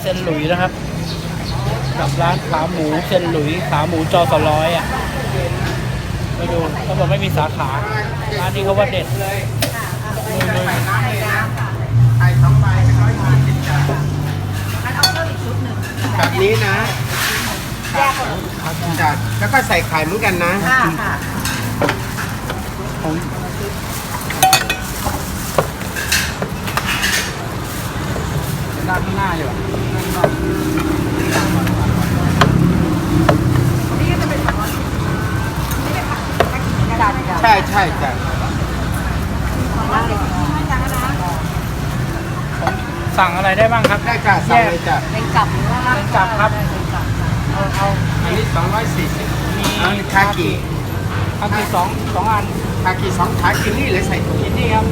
เซนหลุยนะครับกับร้านขาหมูเซนหลุยขาหมูจอสร้อยอะไปดูเขาบอกไม่มีสาขาร้านนี้เขาว่าเด็ดดูดูไข่สองใบเป็นร้อยยี่สิบจ้ะแบบนี้นะจ้ะแล้วก็ใส่ไข่เหมือนกันนะของด้านข้างหน้าอยู่ อะใช่ใช่จ้ะสั่งอะไรได้บ้างครับได้จ้ะสั่งเลยจ้ะเป็นจับครับเอาเอาอันนี้สองร้อยสี่สิบมีอันนี้คากิคากิสองสองอันคากิสองขากินนี่เลยใส่ถุงกินนี่ครับ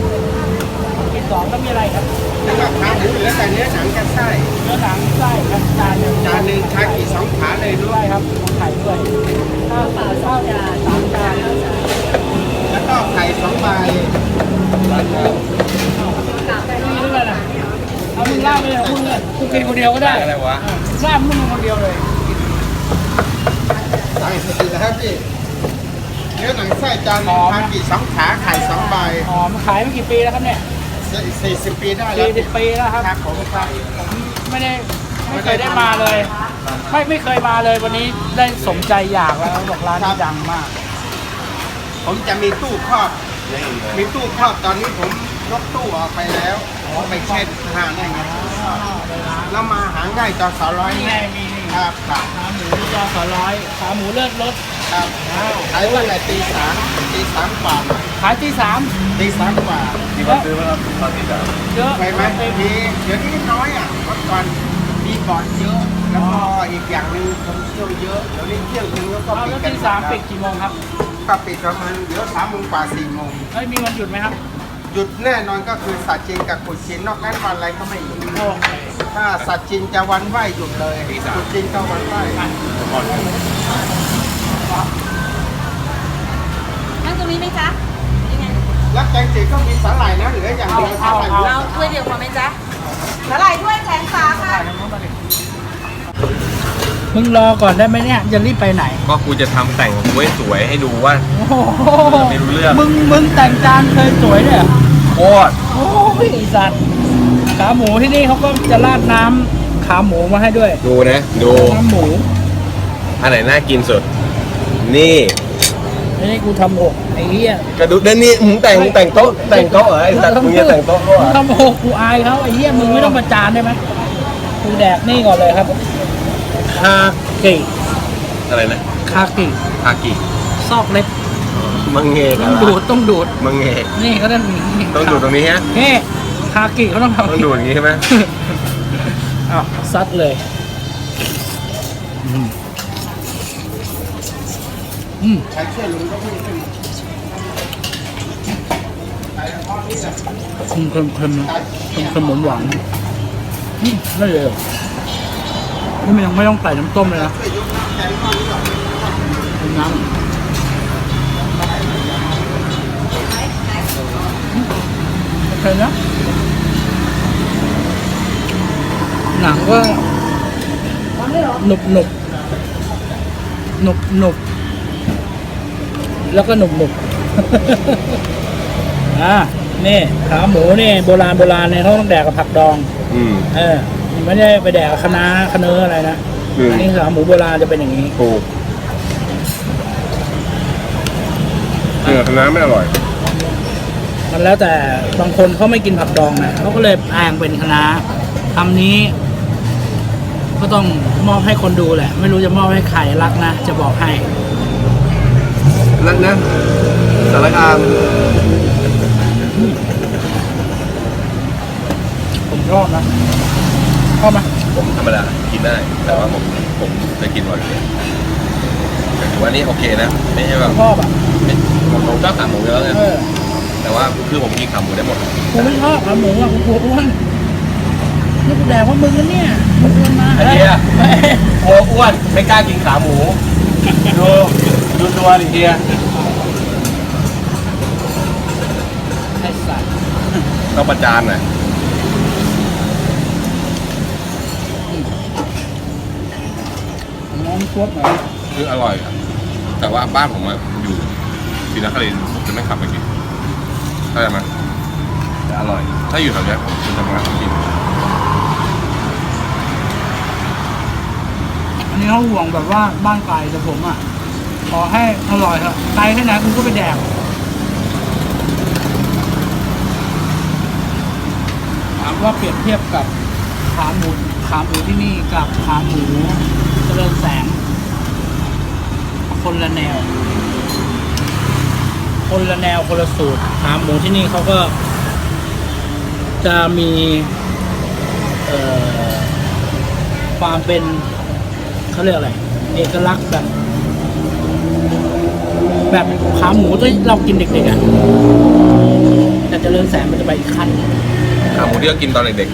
กินสองแล้วมีอะไรครับ แล้วก็ขาหมูเหลือแต่เนื้อหนังกับไส้เนื้อหนังไส้ครับจานหนึ่งจานหนึ่งคากิสองขาเลยด้วด้วยยครับของไข่ด้วยข้าวเปล่าข้าวจานสามจานแล้วก็ไข่สองใบนี่ด้วยนะเอามึงล่าไปเลยมึงเลยกูกินคนเดียวก็ได้อะไรวะล่ามึงคนเดียวเลยสั่งเสร็จแล้วพี่เนื้อหนังไส้จานหนึ่งคากิสองขาไข่สองใบ อ๋อมันขายมากี่ปีแล้วครับเนี่ย สี่สิบปีได้แล้วสี่สิบปีแล้วครับ ครับผมครับไม่ได้ไม่เคยได้มาเลย ไม่ไม่เคยมาเลยวันนี้ได้สมใจอยากแล้วบอกร้านนี้ดังมาก ผมจะมีตู้ครอบ มีตู้ครอบตอนนี้ผมยกตู้ออกไปแล้วไปเช็ดหาได้ไงแล้วมาหาง่ายต่อสาวร้อยนี่ไงนี่มีนี่ครับครับขาหมูยอสอร้อยขาหมูเลิศรส ครับขายวันไหนตีสามตีสามกว่าหน่อยขายที่สามตีสามกว่ามีคนซื้อไหมครับตอนที่สามเยอะไปไหมมีเดี๋ยวนี้น้อยอะเมื่อก่อนมีบ่อนเยอะแล้วก็อีกอย่างหนึ่งคนเที่ยวเยอะเดี๋ยวนี้เที่ยวถึงแล้วก็เอาปิดแล้วกันที่สามปิดกี่โมงครับก็ปิดประมาณเดี๋ยวสามโมงกว่าสี่โมงเฮ้ยมีวันหยุดไหมครับหยุดแน่นอนก็คือสัตว์จีนกับกุดจีนนอกนั้นวันอะไรก็ไม่หยุดโอ้ถ้าสัตว์จีนจะวันไหวหยุดเลยกุดจีนก็วันไหว นั่งตรงนี้ไหมจ๊ะยังไงแล้วแกงจืดก็มีสาหร่ายนะเหลืออย่างเดียวสาหร่ายเราถ้วยเดียวพอไหมจ๊ะสาหร่ายถ้วยแข็งสาค่ะมึงรอก่อนได้ไหมเนี่ยจะรีบไปไหน ก็กูจะทำแต่งของกูให้สวยให้ดูว่า โอ้โหไม่รู้เรื่อง มึงมึงแต่งจานเคยสวยด้วยเหรอโคตรโอ้ยไอ้สัตว์ขาหมูที่นี่เขาก็จะราดน้ำขาหมูมาให้ด้วยดูนะ ดูน้ำหมูอันไหนน่ากินสุด นี่ไม่ใช่กูทำหกไอ้เหี้ยกระดูกเดนนี่มึงแต่งมึงแต่งโต๊ะแต่งโต๊ะเหรอไอ้สัตว์มึงจะแต่งโต๊ะก็มึงทำหกกูอายเขาไอ้เหี้ยมึงไม่ต้องประจานได้ไหมกูแดกนี่ก่อนเลยครับคากิอะไรนะคากิคากิซอกเล็บมังเงกต้องดูดต้องดูดมังเงกนี่เขาต้องต้องดูดตรงนี้ฮะนี่คากิเขาต้องทำต้องดูดอย่างนี้ใช่ไหมอ้าวซัดเลย อืมใช้เชือกลุงก็ไม่ขึ้นเค็มเค็มเค็มเค็มเค็มหวานหวานอืมได้เลยเหรอนี่มันยังไม่ต้องใส่น้ำต้มเลยนะช่วยยกน้ำแข็งก้อนนี้หน่อยเป็นน้ำอืมโอเคนะหนังก็หนุบหนุบหนุบหนุบ แล้วก็หนุบหนุบอ่านี่ขาหมูนี่โบราณโบราณเนี่ยเขาต้องแดกกับผักดอง อืม เออไม่ได้ไปแดกกับคะน้าคะเนื้ออะไรนะอืม อันนี้ขาหมูโบราณจะเป็นอย่างนี้ ถูกเนื้อคณะไม่อร่อย มันแล้วแต่บางคนเขาไม่กินผักดองนะเขาก็เลยแปลงเป็นคะน้าคำนี้ ก็ต้องมอบให้คนดูแหละ ไม่รู้จะมอบให้ใครรักนะจะบอกให้ แล้วนะสารคาม ผมชอบนะชอบไหมผมธรรมดากินได้ แต่ว่าผมผมจะกินบ่อยเลยแต่ถือว่านี่โอเคนะ ไม่ใช่แบบชอบอะไม่ผมผมชอบขาหมูอยู่แล้วไงเออแต่ว่าคือผมกินขาหมูได้หมด กูไม่ชอบขาหมูอะกูกลัวอ้วนนี่กูแดกว่ามึงนะเนี่ยมึงชวนมาไอ้เหี้ย เฮ้ย กลัวอ้วนไม่กล้ากินขาหมูดู ดูตัวดิเฮียไอ้สัตว์ต้องประจานหน่อยอืมวบหน่อยคืออร่อยครับแต่ว่าบ้านผมอะอยู่ศรีนครินทร์ผมจะไม่ขับไปกินเข้าใจไหมแต่อร่อย ถ้าอยู่แถวเนี้ยผมจะมาทำกิน อันนี้เขาห่วงแบบว่าบ้านไกลแต่ผมอะ ขอให้อร่อยครับไกลแค่ไหนคุณก็ไปแดกถามว่าเปรียบเทียบกับขาหมูขาหมูที่นี่กับขาหมูเจริญแสง คนละแนว คนละแนวคนละสูตรขาหมูที่นี่เขาก็ จะมีความเป็นเขาเรียกอะไร เอกลักษณ์แบบ แบบขาหมูที่เรากินเด็กๆอะแต่เจริญแสงมันจะไปอีกขั้นหนึ่งขาหมูที่เรากินตอนเด็ก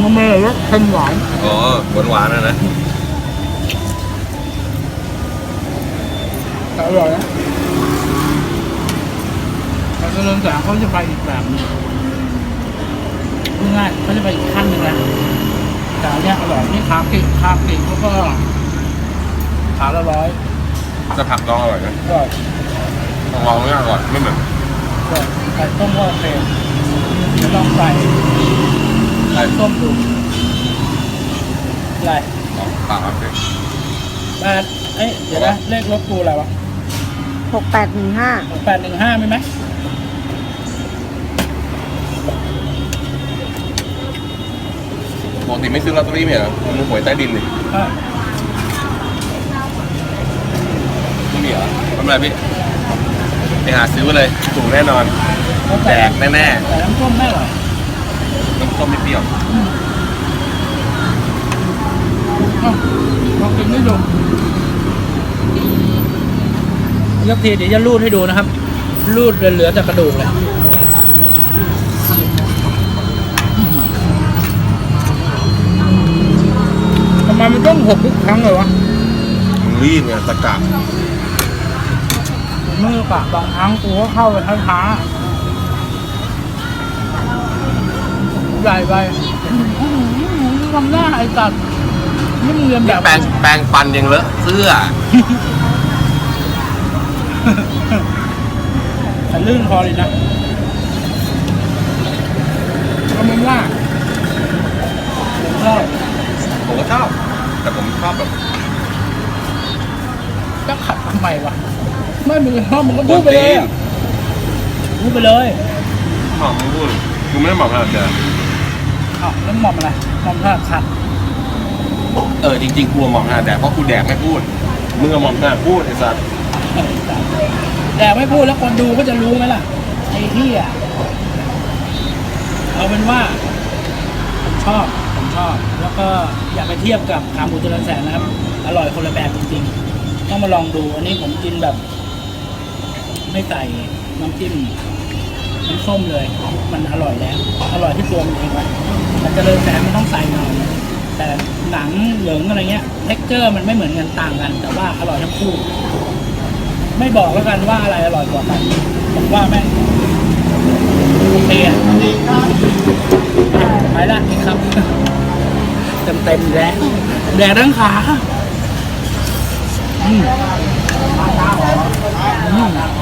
มันไม่รสเค็มหวานๆ อ๋อหวานๆนะนะ แต่อร่อยนะแต่เจริญแสงเขาจะไปอีกแบบหนึงพูดง่ายๆเขาจะไปอีกขั้นหนึ่งนะแต่อันเนี้ยอร่อยนี่ขาเก่งขาเก่งเขาก็ ขาละร้อยจะผักดองอร่อยนะก็ลองลองไม่อร่อยไม่เหมือนก็ไข่ต้มก็โอเคเดี๋ยวลองใส่ไข่ต้มดูอะไรของปลาครับแปดเอ้ยเดี๋ยวนะเลขรถกูอะไรวะหกแปดหนึ่งห้าแปดหนึ่งห้ามีไหมปกติไม่ซื้อลอตเตอรี่ไหมเหรอมันหวยใต้ดินนี่เออ ไม่มีเหรอทำไรพี่ไปหาซื้อมาเลยถูกแน่นอนแล้วแจแต่กแน่แต่น้ำส้มไม่อร่อยๆน้ำส้มไม่เปรี้ยวเอ้าลองกินให้ดูยกทีเดี๋ยวจะรูดให้ดูนะครับ รูดเหลือแต่กระดูกเลยทำไมมันต้องหกทุกครั้งเลยวะมึงรีบไงตะกะ มือปะบางครั้งกูก็เข้าไปช้าๆใหญ่ไปทำหน้าไอ้ตัดนี่มึงเรียนแบนี่บแปรงแปรงฟันยังเลอะเสื้อแต่ลื่นพอเลยนะเอามึงว่าผมชอบผมก็ชอบ แต่ผมชอบแบบจะขัดทำไมวะ ไม่มึงชอบมึงก็พูดไปเลยอะพูดไปเลยหอมมึงพูดกูไม่ได้หมอมขนาดเดิมอ้าวแล้วหมอมอะไรหมอมถ้าขัดเออจริงๆกลัวหมอมขนาดแดกเพราะกูแดกไม่พูดมึงกับหมอมขนาดพูดไอ้สัสแต่ไม่พูดแล้วคนดูก็จะรู้ไหมล่ะไอ้ที่อะเอาเป็นว่าผมชอบผมชอบ แล้วก็อยากไปเทียบกับขาหมูตุลันแสนนะครับ อร่อยคนละแบบจริงๆ ต้องมาลองดูอันนี้ผมกินแบบ ไม่ใส่น้ำจิ้มน้ำส้มเลย มันอร่อยแล้ว อร่อยที่ตัวมันเองไว้แต่เจริญแสงมันต้องใส่หน่อยแต่หนังเหลืองอะไรเงี้ยเท็กเจอร์มันไม่เหมือนกันต่างกัน แต่ว่าอร่อยทั้งคู่ ไม่บอกแล้วกันว่าอะไรอร่อยกว่ากันผมว่าแม่งโอเคอะไปละนี่ครับเต็มเต็มแล้วแดกทั้งขาอืมอืม